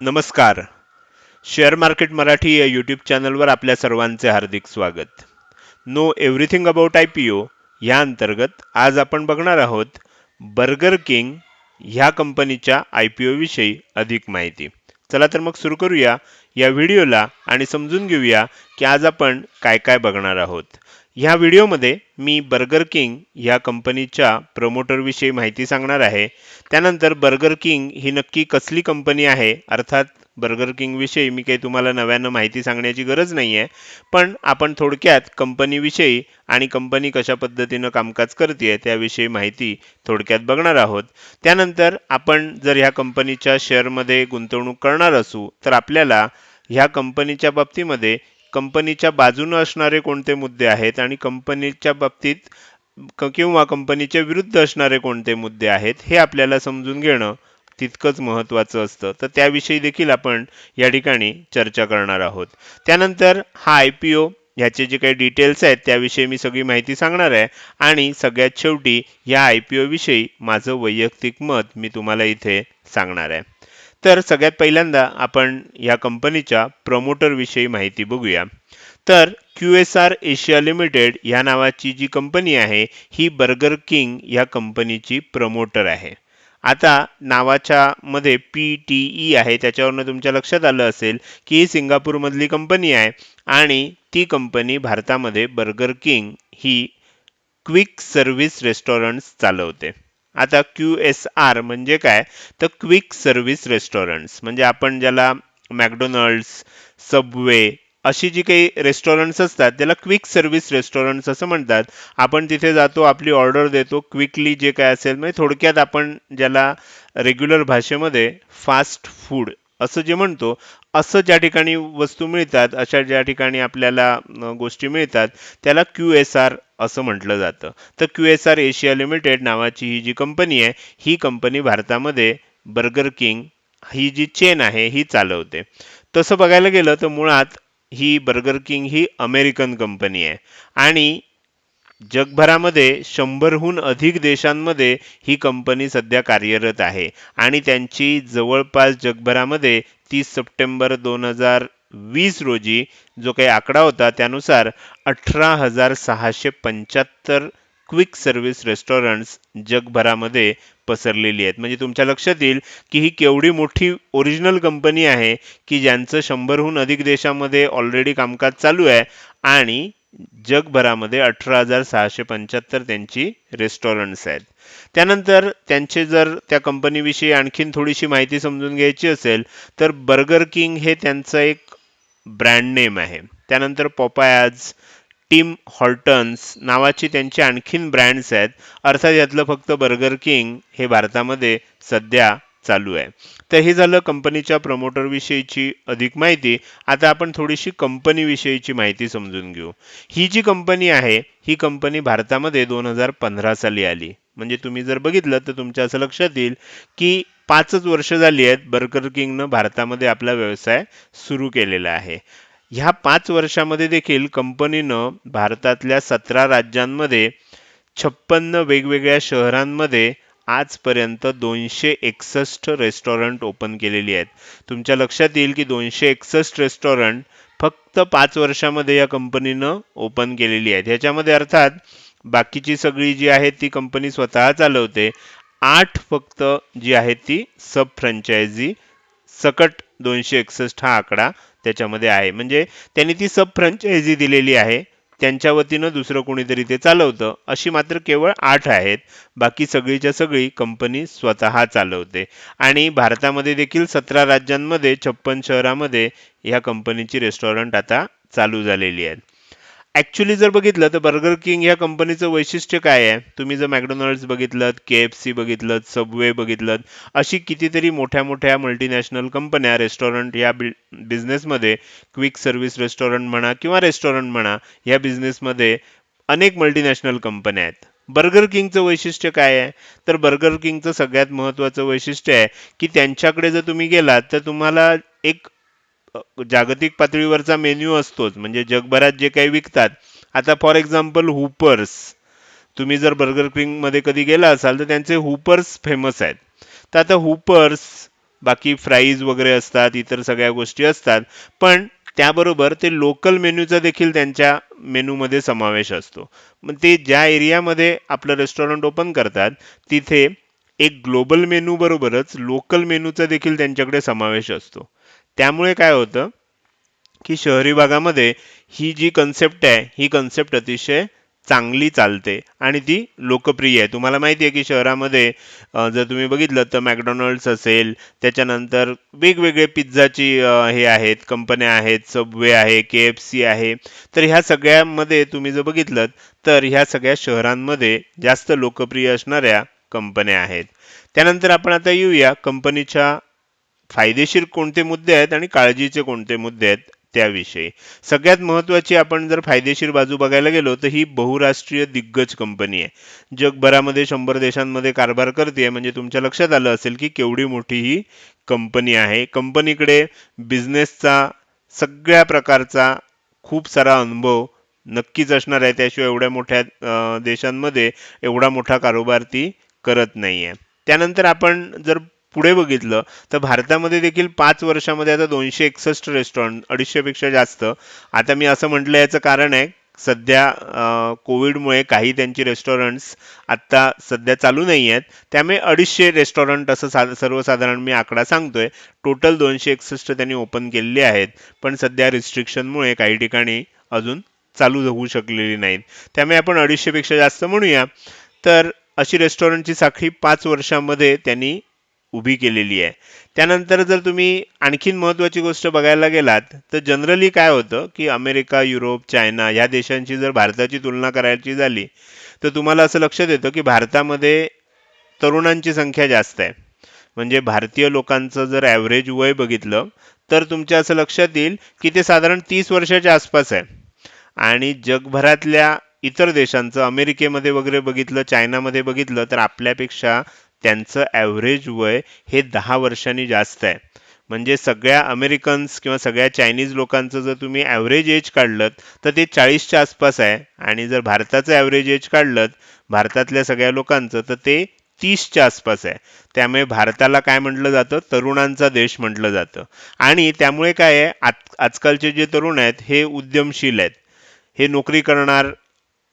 नमस्कार. Share market Marathi या YouTube चॅनलवर आपल्या सर्वांचे हार्दिक स्वागत. Know everything about I P O ह्या अंतर्गत आज आपण बघणार आहोत बर्गर किंग ह्या कंपनीच्या आय पी ओविषयी अधिक माहिती. चला तर मग सुरू करूया या व्हिडिओला आणि समजून घेऊया की आज आपण काय काय बघणार आहोत. ह्या व्हिडिओमध्ये मी बर्गर किंग ह्या कंपनीच्या प्रमोटरविषयी माहिती सांगणार आहे. त्यानंतर बर्गर किंग ही नक्की कसली कंपनी आहे? अर्थात बर्गर किंगविषयी मी काही तुम्हाला नव्यानं माहिती सांगण्याची गरज नाही आहे पण आपण थोडक्यात कंपनीविषयी आणि कंपनी कशा पद्धतीनं कामकाज करते त्याविषयी माहिती थोडक्यात बघणार आहोत. त्यानंतर आपण जर ह्या कंपनीच्या शेअरमध्ये गुंतवणूक करणार असू तर आपल्याला ह्या कंपनीच्या बाबतीमध्ये कंपनीच्या बाजूनं असणारे कोणते मुद्दे आहेत आणि कंपनीच्या बाबतीत किंवा कंपनीच्या विरुद्ध असणारे कोणते मुद्दे आहेत हे आपल्याला समजून घेणं तितकंच महत्त्वाचं असतं. तर त्याविषयी देखील आपण या ठिकाणी चर्चा करणार आहोत. त्यानंतर हा आय पी ओ ह्याचे जे काही डिटेल्स आहेत त्याविषयी मी सगळी माहिती सांगणार आहे. आणि सगळ्यात शेवटी या आय पी ओविषयी माझं वैयक्तिक मत मी तुम्हाला इथे सांगणार आहे. तर सगळ्यात पहिल्यांदा आपण या कंपनीच्या प्रमोटरविषयी माहिती बघूया. तर Q S R Asia limited या नावाची जी कंपनी आहे ही बर्गर किंग या कंपनीची प्रमोटर आहे. आता नावाच्या मध्ये पी टी ई आहे त्याच्यावरनं तुमच्या लक्षात आलं असेल की ही सिंगापूरमधली कंपनी आहे आणि ती कंपनी भारतामध्ये बर्गर किंग ही क्विक सर्व्हिस रेस्टॉरंट्स चालवते. आता क्यू एस आर म्हणजे काय? तर क्विक सर्व्हिस रेस्टॉरंट्स. म्हणजे आपण ज्याला मॅकडोनल्ड्स सबवे अशी जी काही रेस्टॉरंट्स असतात त्याला क्विक सर्व्हिस रेस्टॉरंट्स असं म्हणतात. आपण तिथे जातो आपली ऑर्डर देतो क्विकली जे काय असेल म्हणजे थोडक्यात आपण ज्याला रेग्युलर भाषेमध्ये फास्ट फूड असं जे म्हणतो असं ज्या ठिकाणी वस्तू मिळतात अशा ज्या ठिकाणी आपल्याला गोष्टी मिळतात त्याला क्यू एस आर असं म्हटलं जातं. तर Q S R Asia limited नावाची ही जी कंपनी आहे ही कंपनी भारतामध्ये बर्गर किंग ही जी चेन आहे ही चालवते. तसं बघायला गेलं तर मुळात ही बर्गर किंग ही अमेरिकन कंपनी आहे. आणि जगभरामध्ये शंभरहून अधिक देशांमध्ये ही कंपनी सध्या कार्यरत आहे. आणि त्यांची जवळपास जगभरामध्ये तीस सप्टेंबर दोन हजार वीस रोजी जो काही आकडा होता त्यानुसार अठरा हजार सहाशे पंच्याहत्तर क्विक सर्व्हिस रेस्टॉरंट्स जगभरामध्ये पसरलेली आहेत. म्हणजे तुमच्या लक्षात येईल की ही केवढी मोठी ओरिजिनल कंपनी आहे की ज्यांचं शंभरहून अधिक देशामध्ये ऑलरेडी कामकाज चालू आहे आणि जगभरामध्ये अठरा हजार सहाशे पंच्याहत्तर त्यांची रेस्टॉरंट्स आहेत. त्यानंतर त्यांचे जर त्या कंपनीविषयी आणखीन थोडीशी माहिती समजून घ्यायची असेल तर बर्गर किंग हे त्यांचं एक ब्रँड नेम आहे. त्यानंतर पॉपायाज टीम हॉर्टन्स नावाची त्यांची आणखीन ब्रँड्स आहेत. अर्थात यातलं फक्त बर्गर किंग हे भारतामध्ये सध्या चालू आहे. तर हे झालं कंपनीच्या प्रमोटर विषयीची अधिक माहिती. आता आपण थोडीशी कंपनी विषयीची माहिती समजून घेऊ. ही जी कंपनी आहे ही कंपनी भारतामध्ये दोन हजार पंधरा साली आली. म्हणजे तुम्ही जर बघितलं तर तुमच्या असं लक्षात येईल की पाचच वर्ष झाली आहेत बर्गर किंगनं भारतामध्ये आपला व्यवसाय सुरू केलेला आहे. ह्या पाच वर्षामध्ये देखील कंपनीनं भारतातल्या सतरा राज्यांमध्ये छप्पन्न वेगवेगळ्या शहरांमध्ये आजपर्यंत दोनशे एकसष्ट रेस्टॉरंट ओपन केलेली आहेत. तुमच्या लक्षात येईल की दोनशे एकसष्ट रेस्टॉरंट फक्त पाच वर्षामध्ये या कंपनीनं ओपन केलेली आहेत. ह्याच्यामध्ये अर्थात बाकीची सगळी जी आहे ती कंपनी स्वतः चालवते. आठ फक्त जी आहे ती सब फ्रँचायझी. सकट दोनशे एकसष्ट हा आकडा त्याच्यामध्ये आहे. म्हणजे त्यांनी ती सब फ्रँचायझी दिलेली आहे. त्यांच्या वतीनं दुसरं कोणीतरी ते चालवतं अशी मात्र केवळ आठ आहेत. बाकी सगळीच्या सगळी कंपनी स्वतः चालवते. आणि भारतामध्ये देखील सतरा राज्यांमध्ये छप्पन शहरामध्ये ह्या कंपनीची रेस्टॉरंट आता चालू झालेली आहेत. ॲक्च्युली जर बघितलं तर बर्गर किंग ह्या कंपनीचं वैशिष्ट्य काय आहे? तुम्ही जर मॅकडोनल्ड्स बघितलं के एफ सी बघितलं सबवे बघितलं अशी कितीतरी मोठ्या मोठ्या मल्टीनॅशनल कंपन्या रेस्टॉरंट या बि बिझनेसमध्ये क्विक सर्व्हिस रेस्टॉरंट म्हणा किंवा रेस्टॉरंट म्हणा या बिझनेसमध्ये अनेक मल्टीनॅशनल कंपन्या आहेत. बर्गर किंगचं वैशिष्ट्य काय आहे? तर बर्गर किंगचं सगळ्यात महत्त्वाचं वैशिष्ट्य आहे की त्यांच्याकडे जर तुम्ही गेलात तर तुम्हाला एक जागतिक पातळीवरचा मेन्यू असतोच. म्हणजे जगभरात जे काही विकतात. आता फॉर एक्झाम्पल हुपर्स तुम्ही जर बर्गर किंगमध्ये कधी गेला असाल तर त्यांचे हुपर्स फेमस आहेत. तर आता हुपर्स बाकी फ्राईज वगैरे असतात इतर सगळ्या गोष्टी असतात. पण त्याबरोबर ते लोकल मेन्यूचा देखील त्यांच्या मेनूमध्ये समावेश असतो. मग ते ज्या एरियामध्ये आपलं रेस्टॉरंट ओपन करतात तिथे एक ग्लोबल मेनू बरोबरच लोकल मेनूचा देखील त्यांच्याकडे समावेश असतो. त्यामुळे काय होतं की शहरी भागामध्ये ही जी कन्सेप्ट आहे ही कन्सेप्ट अतिशय चांगली चालते आणि ती लोकप्रिय आहे. तुम्हाला माहिती आहे की शहरामध्ये जर तुम्ही बघितलं तर मॅकडॉनल्ड्स असेल त्याच्यानंतर वेगवेगळे पिझ्झाची हे आहेत कंपन्या आहेत सबवे आहे के एफ सी आहे. तर ह्या सगळ्यामध्ये तुम्ही जर बघितलं तर ह्या सगळ्या शहरांमध्ये जास्त लोकप्रिय असणाऱ्या कंपन्या आहेत. त्यानंतर आपण आता येऊया कंपनीच्या फायदेशीर कोणते मुद्दे आहेत आणि काळजीचे कोणते मुद्दे आहेत त्याविषयी. सगळ्यात महत्त्वाची आपण जर फायदेशीर बाजू बघायला गेलो तर ही बहुराष्ट्रीय दिग्गज कंपनी आहे. जगभरामध्ये शंभर देशांमध्ये कारभार करते म्हणजे तुमच्या लक्षात आलं असेल की केवढी मोठी ही कंपनी आहे. कंपनीकडे बिझनेसचा सगळ्या प्रकारचा खूप सारा अनुभव नक्कीच असणार आहे. त्याशिवाय एवढ्या मोठ्या देशांमध्ये एवढा मोठा कारोबार ती करत नाहीये. त्यानंतर आपण जर पुढे बघितलं तर भारतामध्ये देखील पाच वर्षामध्ये आता दोनशे एकसष्ट रेस्टॉरंट अडीचशेपेक्षा जास्त. आता मी असं म्हटलं याचं कारण आहे सध्या कोविडमुळे काही त्यांची रेस्टॉरंट्स आत्ता सध्या चालू नाही आहेत. त्यामुळे अडीचशे रेस्टॉरंट असं सा सर्वसाधारण मी आकडा सांगतोय. टोटल दोनशे एकसष्ट त्यांनी ओपन केलेले आहेत. पण सध्या रिस्ट्रिक्शनमुळे काही ठिकाणी अजून चालू होऊ शकलेली नाहीत. त्यामुळे आपण अडीचशेपेक्षा जास्त म्हणूया. तर अशी रेस्टॉरंटची साखळी पाच वर्षामध्ये त्यांनी उभी केलेली आहे. त्यानंतर जर तुम्ही आणखीन महत्त्वाची गोष्ट बघायला गेलात तर जनरली काय होतं की अमेरिका युरोप चायना ह्या देशांची जर भारताची तुलना करायची झाली तर तुम्हाला असं लक्षात येतं की भारतामध्ये तरुणांची संख्या जास्त आहे. म्हणजे भारतीय लोकांचं जर ॲव्हरेज वय बघितलं तर तुमच्या असं लक्षात येईल की ते साधारण तीस वर्षाच्या आसपास आहे. आणि जगभरातल्या इतर देशांचं अमेरिकेमध्ये वगैरे बघितलं चायनामध्ये बघितलं तर आपल्यापेक्षा त्यांचं ॲव्हरेज वय हे दहा वर्षांनी जास्त आहे. म्हणजे सगळ्या अमेरिकन्स किंवा सगळ्या चायनीज लोकांचं जर तुम्ही ॲव्हरेज एज काढलं तर ते चाळीसच्या आसपास आहे. आणि जर भारताचं ॲव्हरेज एज काढलं भारतातल्या सगळ्या लोकांचं तर ते तीसच्या आसपास आहे. त्यामुळे भारताला काय म्हटलं जातं? तरुणांचा देश म्हटलं जातं. आणि त्यामुळे काय आहे? आज आजकालचे जे तरुण आहेत हे उद्यमशील आहेत. हे नोकरी करणार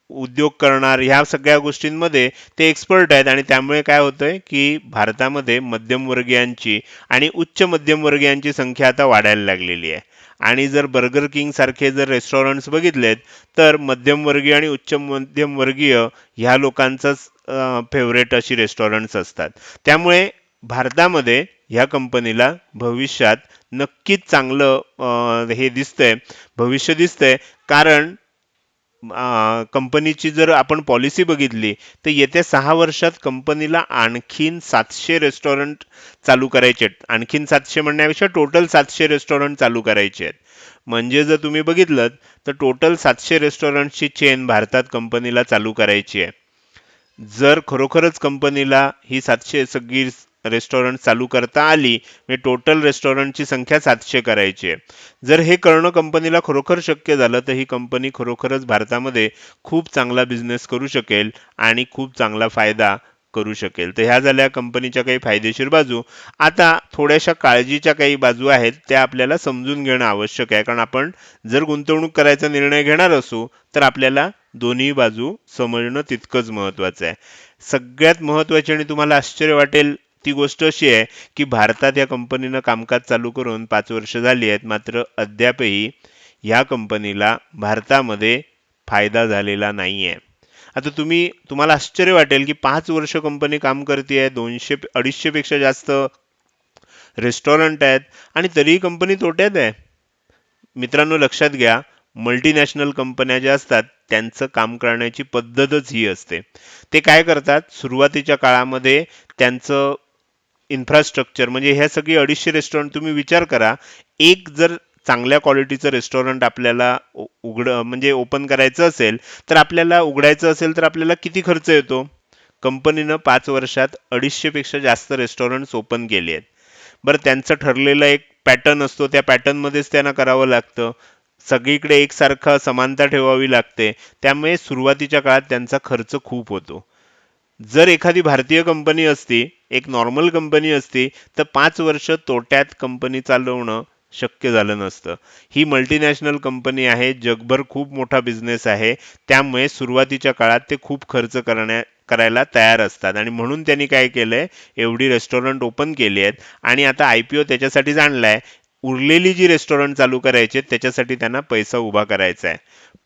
उद्योग करणार ह्या सगळ्या गोष्टींमध्ये ते एक्सपर्ट आहेत. आणि त्यामुळे काय होतंय की भारतामध्ये मध्यमवर्गीयांची आणि उच्च मध्यमवर्गीयांची संख्या आता वाढायला लागलेली आहे. आणि जर बर्गर किंग सारखे जर रेस्टॉरंट्स बघितलेत तर मध्यमवर्गीय आणि उच्च मध्यमवर्गीय ह्या लोकांचंच फेवरेट अशी रेस्टॉरंट्स असतात. त्यामुळे भारतामध्ये ह्या कंपनीला भविष्यात नक्कीच चांगलं हे दिसतंय भविष्य दिसतंय. कारण कंपनीची जर आपण पॉलिसी बघितली तर येत्या सहा वर्षात कंपनीला आणखीन सातशे रेस्टॉरंट चालू करायचे आहेत. आणखीन सातशे म्हणण्यापेक्षा टोटल सातशे रेस्टॉरंट चालू करायचे आहेत. म्हणजे जर तुम्ही बघितलं तर टोटल सातशे रेस्टॉरंटची चेन भारतात कंपनीला चालू करायची आहे. जर खरोखरच कंपनीला ही सातशे सगळी रेस्टॉरंट चालू करता आली म्हणजे टोटल रेस्टॉरंटची संख्या सातशे करायची आहे. जर हे करणं कंपनीला खरोखर शक्य झालं तर ही कंपनी खरोखरच भारतामध्ये खूप चांगला बिझनेस करू शकेल आणि खूप चांगला फायदा करू शकेल. तर ह्या झाल्या कंपनीच्या काही फायदेशीर बाजू. आता थोड्याशा काळजीच्या काही बाजू आहेत त्या आपल्याला समजून घेणं आवश्यक आहे. कारण आपण जर गुंतवणूक करायचा निर्णय घेणार असू तर आपल्याला दोन्ही बाजू समजणं तितकंच महत्त्वाचं आहे. सगळ्यात महत्त्वाची आणि तुम्हाला आश्चर्य वाटेल ती गोष्ट अशी आहे की भारतात या कंपनीनं कामकाज चालू करून पाच वर्ष झाली आहेत मात्र अद्यापही ह्या कंपनीला भारतामध्ये फायदा झालेला नाही आहे आता तुम्ही तुम्हाला आश्चर्य वाटेल की पाच वर्ष कंपनी काम करते आहे दोनशे अडीचशेपेक्षा जास्त रेस्टॉरंट आहेत आणि तरीही कंपनी तोट्यात आहे. मित्रांनो लक्षात घ्या मल्टीनॅशनल कंपन्या ज्या असतात त्यांचं काम करण्याची पद्धतच ही असते. ते काय करतात? सुरुवातीच्या काळामध्ये त्यांचं इन्फ्रास्ट्रक्चर म्हणजे ह्या सगळी अडीचशे रेस्टॉरंट तुम्ही विचार करा. एक जर चांगल्या क्वालिटीचं रेस्टॉरंट आपल्याला उघड म्हणजे ओपन करायचं असेल तर आपल्याला उघडायचं असेल तर आपल्याला किती खर्च येतो? कंपनीनं पाच वर्षात अडीचशेपेक्षा जास्त रेस्टॉरंट्स ओपन केले आहेत. बरं त्यांचं ठरलेलं एक पॅटर्न असतो त्या पॅटर्नमध्येच त्यांना करावं लागतं. सगळीकडे एकसारखं समानता ठेवावी लागते. त्यामुळे सुरुवातीच्या काळात त्यांचा खर्च खूप होतो. जर एखादी भारतीय कंपनी असती एक नॉर्मल कंपनी असती तर पाच वर्ष तोट्यात कंपनी चालवणं शक्य झालं नसतं. ही मल्टीनॅशनल कंपनी आहे जगभर खूप मोठा बिझनेस आहे. त्यामुळे सुरुवातीच्या काळात ते खूप खर्च करण्या करायला तयार असतात. आणि म्हणून त्यांनी काय केलंय एवढी रेस्टॉरंट ओपन केली आहेत. आणि आता आय पी ओ त्याच्यासाठीच आणलाय. उरलेली जी रेस्टॉरंट चालू करायची आहेत, त्याच्यासाठी त्यांना पैसा उभा करायचा आहे.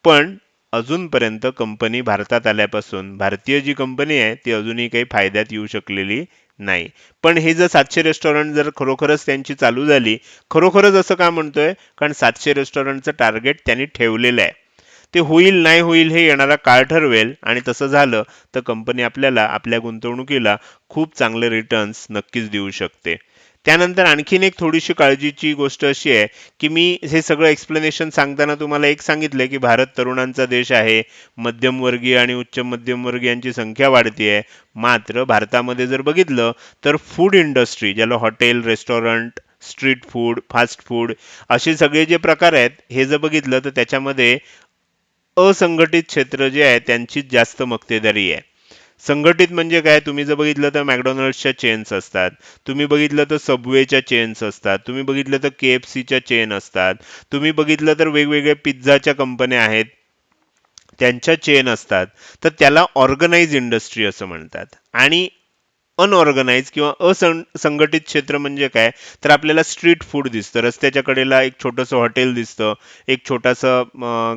पण अजूनपर्यंत कंपनी भारतात आल्यापासून भारतीय जी कंपनी आहे ती अजूनही काही फायद्यात येऊ शकलेली नाही. पण हे जर सातशे रेस्टॉरंट जर खरोखरच त्यांची चालू झाली खरोखरच असं का म्हणतोय? कारण सातशे रेस्टॉरंटचं टार्गेट त्यांनी ठेवलेलं आहे. ते होईल नाही होईल हे येणारा काळ ठरवेल आणि तसं झालं तर कंपनी आपल्याला आपल्या गुंतवणुकीला खूप चांगले रिटर्न्स नक्कीच देऊ शकते. त्यानंतर आणखीन एक थोडीशी काळजीची गोष्ट अशी आहे की मी हे सगळं एक्सप्लेनेशन सांगताना तुम्हाला एक सांगितलं की भारत तरुणांचा देश आहे मध्यमवर्गीय आणि उच्च मध्यमवर्गीयांची संख्या वाढती आहे मात्र भारतामध्ये जर बघितलं तर फूड इंडस्ट्री ज्याला hotel restaurant street food fast food असे सगळे जे प्रकार आहेत हे जर बघितलं तर त्याच्यामध्ये असंघटित क्षेत्र जे आहे त्यांचीच जास्त मक्तेदारी आहे. संघटित म्हणजे काय? तुम्ही जर बघितलं तर मॅकडॉनल्ड्सच्या चेन्स असतात. तुम्ही बघितलं तर सबवेच्या चेन्स असतात. तुम्ही बघितलं तर के एफ सीच्या चेन असतात. तुम्ही बघितलं तर वेगवेगळ्या पिझ्झाच्या कंपन्या आहेत. त्यांच्या चेन असतात. तर त्याला ऑर्गनाइज इंडस्ट्री असं म्हणतात. आणि अनऑर्गनाईज किंवा असं संघटित क्षेत्र म्हणजे काय? तर आपल्याला स्ट्रीट फूड दिसतं. रस्त्याच्या कडेला एक छोटंसं हॉटेल दिसतं. एक छोटासा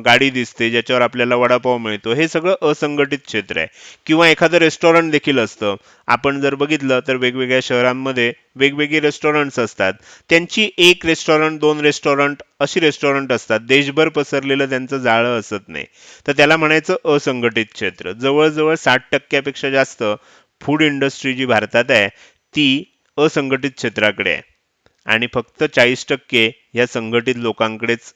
गाडी दिसते ज्याच्यावर आपल्याला वडापाव मिळतो. हे सगळं असंघटित क्षेत्र आहे. किंवा एखादं रेस्टॉरंट देखील असतं. आपण जर बघितलं तर वेगवेगळ्या शहरांमध्ये वेगवेगळे रेस्टॉरंट्स असतात. त्यांची एक रेस्टॉरंट दोन रेस्टॉरंट अशी रेस्टॉरंट असतात. देशभर पसरलेलं त्यांचं जाळं असत नाही. तर त्याला म्हणायचं असंघटित क्षेत्र. जवळजवळ साठ टक्क्यापेक्षा जास्त फूड इंडस्ट्री जी भारतात आहे ती असंघटित क्षेत्राकडे आहे. आणि फक्त चाळीस टक्के या संघटित लोकांकडेच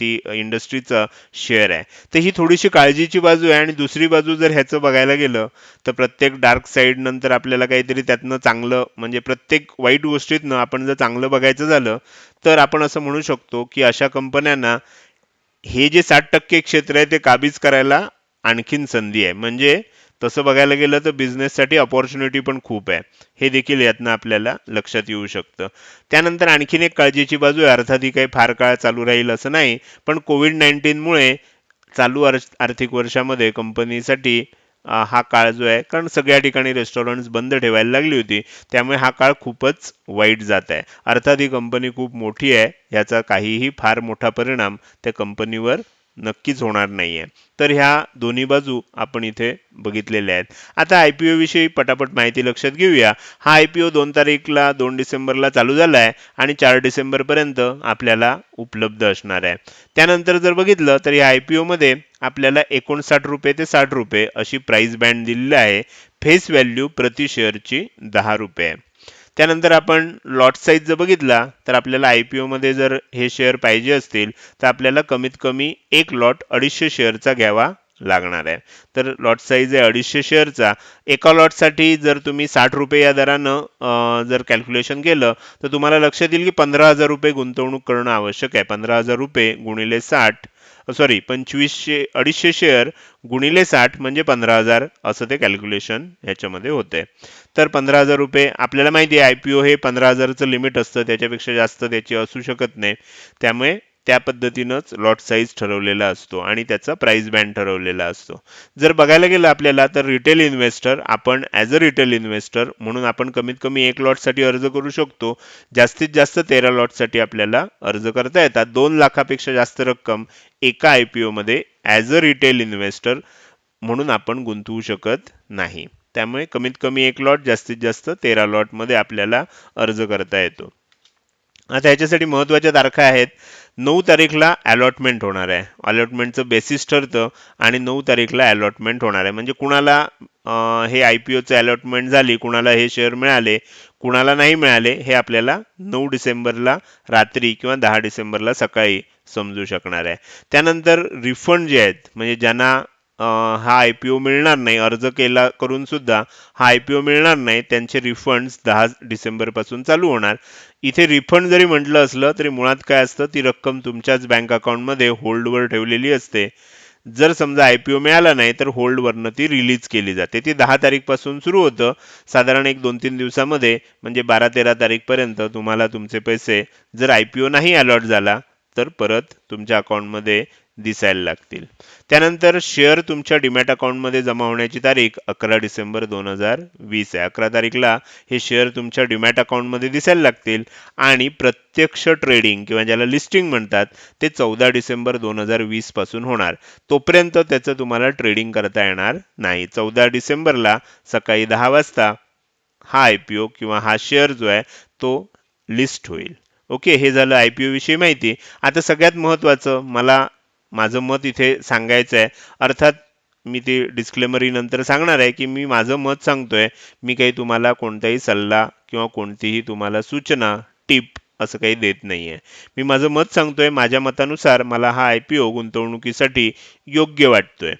ती इंडस्ट्रीचा शेअर आहे. तर ही थोडीशी काळजीची बाजू आहे आणि दुसरी बाजू जर ह्याचं बघायला गेलं तर प्रत्येक डार्क साईड नंतर आपल्याला काहीतरी त्यातनं चांगलं म्हणजे प्रत्येक वाईट गोष्टीतनं आपण जर चांगलं बघायचं झालं तर आपण असं म्हणू शकतो की अशा कंपन्यांना हे जे साठ टक्के क्षेत्र आहे ते काबीज करायला आणखीन संधी आहे. म्हणजे तसं बघायला गेलं तर बिझनेससाठी अपॉर्च्युनिटी पण खूप आहे. हे देखील यातनं आपल्याला लक्षात येऊ शकतं. त्यानंतर आणखीन एक काळजीची बाजू आहे. अर्थात ही काही फार काळ चालू राहील असं नाही पण कोविड नाईन्टीनमुळे चालू आर्थिक वर्षामध्ये कंपनीसाठी हा काळ जो आहे कारण सगळ्या ठिकाणी रेस्टॉरंट्स बंद ठेवायला लागली होती त्यामुळे हा काळ खूपच वाईट जात आहे. अर्थात ही कंपनी खूप मोठी आहे याचा काहीही फार मोठा परिणाम त्या कंपनीवर नक्कीच होणार नाहीये. तर ह्या दोन्ही बाजू आपण इथे बघितलेल्या आहेत. आता आय पी विषयी पटापट माहिती लक्षात घेऊया. हा आय पी ओ दोन तारीखला दोन डिसेंबरला चालू झाला आहे आणि चार डिसेंबरपर्यंत आपल्याला उपलब्ध असणार आहे. त्यानंतर जर बघितलं तर या आय पी ओमध्ये आपल्याला एकोणसाठ रुपये ते साठ रुपये अशी प्राइस बँड दिलेली आहे. फेस व्हॅल्यू प्रति शेअरची दहा रुपये. त्यानंतर आपण लॉट साईज जर बघितला तर आपल्याला आय पी ओमध्ये जर हे शेअर पाहिजे असतील तर आपल्याला कमीत कमी एक लॉट अडीचशे शेअरचा घ्यावा लागणार आहे. तर लॉट साईज आहे अडीचशे शेअरचा एका लॉटसाठी जर तुम्ही साठ रुपये या दरानं जर कॅल्क्युलेशन केलं तर तुम्हाला लक्षात येईल की पंधरा हजार रुपये गुंतवणूक करणं आवश्यक आहे. पंधरा हजार रुपये गुणिले साठ सॉरी पंचवीसशे अडीचशे शेअर गुणिले साठ म्हणजे पंधरा हजार असं ते कॅल्क्युलेशन ह्याच्यामध्ये होते तर पंधरा हजार रुपये आपल्याला माहिती आहे आय पी ओ हे पंधरा हजारचं लिमिट असतं त्याच्यापेक्षा जास्त त्याची असू शकत नाही. त्यामुळे त्या पद्धतीनंच लॉट साईज ठरवलेला असतो आणि त्याचा प्राईस बँड ठरवलेला असतो. जर बघायला गेलं आपल्याला तर रिटेल इन्व्हेस्टर आपण ॲज अ रिटेल इन्व्हेस्टर म्हणून आपण कमीत कमी एक लॉटसाठी अर्ज करू शकतो. जास्तीत जास्त तेरा लॉटसाठी आपल्याला अर्ज करता येतात. दोन लाखापेक्षा जास्त रक्कम एका आय पी ओमध्ये ॲज अ रिटेल इन्व्हेस्टर म्हणून आपण गुंतवू शकत नाही. त्यामुळे कमीत कमी एक लॉट जास्तीत जास्त तेरा लॉटमध्ये आपल्याला अर्ज करता येतो. आता याच्यासाठी महत्त्वाच्या तारखा आहेत. नऊ तारीखला अलॉटमेंट होणार आहे. अलॉटमेंटचं बेसिस ठरतं आणि नऊ तारीखला अलॉटमेंट होणार आहे. म्हणजे कुणाला हे आय पी ओचं अलॉटमेंट झाली कुणाला हे शेअर मिळाले कुणाला नाही मिळाले हे आपल्याला नऊ डिसेंबरला रात्री किंवा दहा डिसेंबरला सकाळी समजू शकणार आहे. त्यानंतर रिफंड जे आहेत म्हणजे ज्यांना हा आय पी ओ मिळणार नाही. अर्ज केला करून सुद्धा हा आय पी ओ मिळणार नाही. त्यांचे रिफंड्स दहा डिसेंबरपासून चालू होणार. इथे रिफंड जरी म्हटलं असलं तरी मुळात काय असतं ती रक्कम तुमच्याच बँक अकाउंटमध्ये होल्डवर ठेवलेली असते. जर समजा आय पी ओ मिळाला नाही तर होल्डवरनं ती रिलीज केली जाते. ती दहा तारीखपासून सुरू होतं. साधारण एक दोन तीन दिवसामध्ये म्हणजे बारा तेरा तारीखपर्यंत तुम्हाला तुमचे पैसे जर आय पी ओ नाही अलॉट झाला तर परत तुमच्या अकाउंटमध्ये दिसायला लागतील. त्यानंतर शेअर तुमच्या डिमॅट अकाउंटमध्ये जमा होण्याची तारीख अकरा डिसेंबर दोन हजार वीस आहे. अकरा तारीखला हे शेअर तुमच्या डिमॅट अकाउंटमध्ये दिसायला लागतील आणि प्रत्यक्ष ट्रेडिंग किंवा ज्याला लिस्टिंग म्हणतात ते चौदा डिसेंबर दोन हजार वीसपासून होणार. तोपर्यंत त्याचं तुम्हाला ट्रेडिंग करता येणार नाही. चौदा डिसेंबरला सकाळी दहा वाजता हा आय पी ओ किंवा हा शेअर जो आहे तो लिस्ट होईल. ओके हे झालं आय पी ओ विषयी माहिती. आता सगळ्यात महत्त्वाचं मला माझं मत इथे सांगायचं आहे अर्थात मी ते डिस्क्लेमरी नंतर सांगणार आहे की मी माझं मत सांगतोय. मी काही तुम्हाला कोणताही सल्ला किंवा कोणतीही तुम्हाला सूचना टिप असं काही देत नाहीये. मी माझं मत सांगतोय माझ्या मतानुसार मला हा आय पी ओ गुंतवणुकीसाठी योग्य वाटतोय.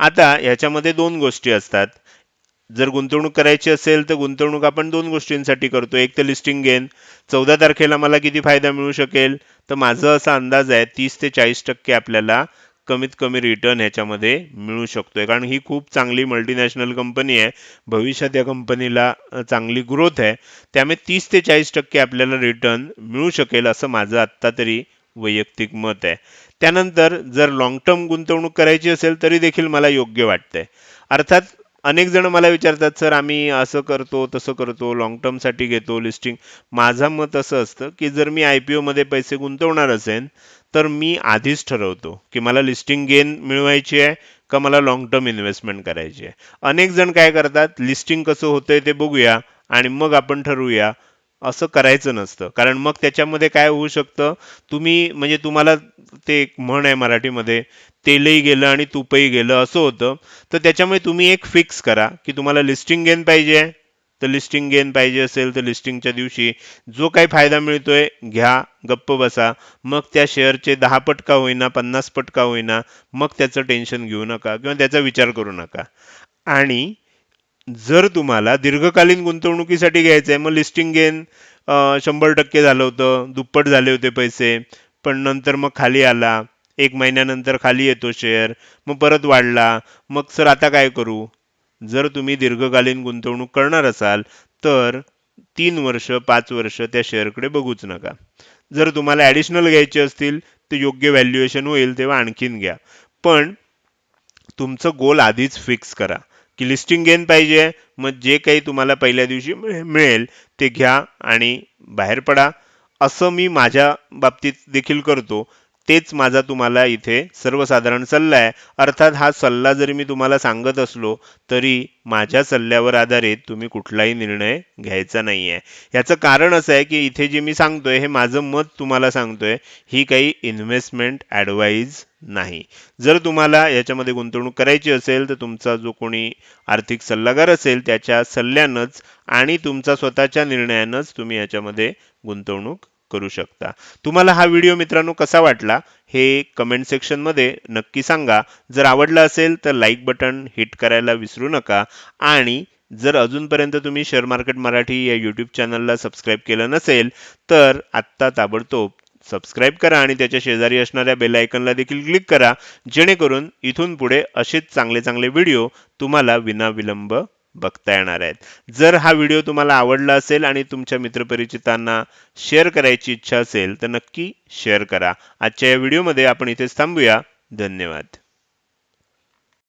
आता ह्याच्यामध्ये दोन गोष्टी असतात. जर गुंतवणूक करायची असेल तर गुंतवणूक आपण दोन गोष्टींसाठी करतो. एक तर लिस्टिंग गेन चौदा तारखेला मला किती फायदा मिळू शकेल? तर माझा असा अंदाज आहे तीस ते चाळीस टक्के आपल्याला कमीत कमी रिटर्न ह्याच्यामध्ये मिळू शकतोय. कारण ही खूप चांगली मल्टीनॅशनल कंपनी आहे. भविष्यात या कंपनीला चांगली ग्रोथ आहे. त्यामुळे तीस ते चाळीस टक्के आपल्याला रिटर्न मिळू शकेल असं माझं आत्ता तरी वैयक्तिक मत आहे. त्यानंतर जर लॉंग टर्म गुंतवणूक करायची असेल तरी देखील मला योग्य वाटतंय. अर्थात अनेक जण मला विचारतात सर आम्ही असं करतो तसं करतो लॉंग टर्मसाठी घेतो लिस्टिंग माझं मत असं असतं की जर मी आय पी ओमध्ये पैसे गुंतवणार असेल तर मी आधीच ठरवतो की मला लिस्टिंग गेन मिळवायची आहे का मला लॉंग टर्म इन्व्हेस्टमेंट करायची आहे. अनेक जण काय करतात लिस्टिंग कसं होतंय ते बघूया आणि मग आपण ठरवूया. असं करायचं नसतं. कारण मग त्याच्यामध्ये काय होऊ शकतं? तुम्ही म्हणजे तुम्हाला ते एक म्हण आहे मराठीमध्ये तेलही गेलं आणि तुपही गेलं असं होतं. तर त्याच्यामुळे तुम्ही एक फिक्स करा की तुम्हाला लिस्टिंग गेन पाहिजे. तर लिस्टिंग गेन पाहिजे असेल तर लिस्टिंगच्या दिवशी जो काही फायदा मिळतोय घ्या गप्प बसा. मग त्या शेअरचे दहा पट का होईना पन्नास पट का होईना मग त्याचं टेन्शन घेऊ नका किंवा त्याचा विचार करू नका. आणि जर तुम्हाला दीर्घकालीन गुंतवणुकीसाठी घ्यायचं आहे मग लिस्टिंग गेन शंभर टक्के झालं होतं दुप्पट झाले होते पैसे पण नंतर मग खाली आला. एक महिन्यानंतर खाली येतो शेअर मग परत वाढला. मग सर आता काय करू? जर तुम्ही दीर्घकालीन गुंतवणूक करणार असाल तर तीन वर्ष पाच वर्ष त्या शेअरकडे बघूच नका. जर तुम्हाला ॲडिशनल घ्यायचे असतील तर योग्य व्हॅल्युएशन होईल तेव्हा आणखीन घ्या. पण तुमचं गोल आधीच फिक्स करा. की लिस्टिंग गेन पाहिजे. मग जे काही तुम्हाला पहिल्या दिवशी मिळेल ते घ्या आणि बाहेर पडा. असं मी माझ्या बाबतीत देखील करतो. तेच माझा तुम्हाला इथे सर्वसाधारण सल्ला आहे. अर्थात हा सल्ला जरी मी तुम्हाला सांगत असलो तरी माझ्या सल्ल्यावर आधारित तुम्ही कुठलाही निर्णय घ्यायचा नाही आहे याचं कारण असं आहे की इथे जे मी सांगतोय हे माझं मत तुम्हाला सांगतोय ही काही इन्व्हेस्टमेंट ॲडवाईज नाही. जर तुम्हाला याच्यामध्ये गुंतवणूक करायची असेल तर तुमचा जो कोणी आर्थिक सल्लागार असेल त्याच्या सल्ल्यानंच आणि तुमचा स्वतःच्या निर्णयानंच तुम्ही याच्यामध्ये गुंतवणूक करू शकता. तुम्हाला हा व्हिडिओ मित्रांनो कसा वाटला हे कमेंट सेक्शनमध्ये नक्की सांगा. जर आवडला असेल तर लाईक बटन हिट करायला विसरू नका. आणि जर अजूनपर्यंत तुम्ही शेअर मार्केट मराठी या यूट्यूब चॅनलला सबस्क्राईब केलं नसेल तर आत्ता ताबडतोब सबस्क्राईब करा आणि त्याच्या शेजारी असणाऱ्या बेल आयकनला देखील क्लिक करा. जेणेकरून इथून पुढे असेच चांगले चांगले व्हिडिओ तुम्हाला विनाविलंब बघता येणार आहेत. जर हा व्हिडिओ तुम्हाला आवडला असेल आणि तुमच्या मित्रपरिचितांना शेअर करायची इच्छा असेल तर नक्की शेअर करा. आजच्या या व्हिडिओमध्ये आपण इथेच थांबूया. धन्यवाद.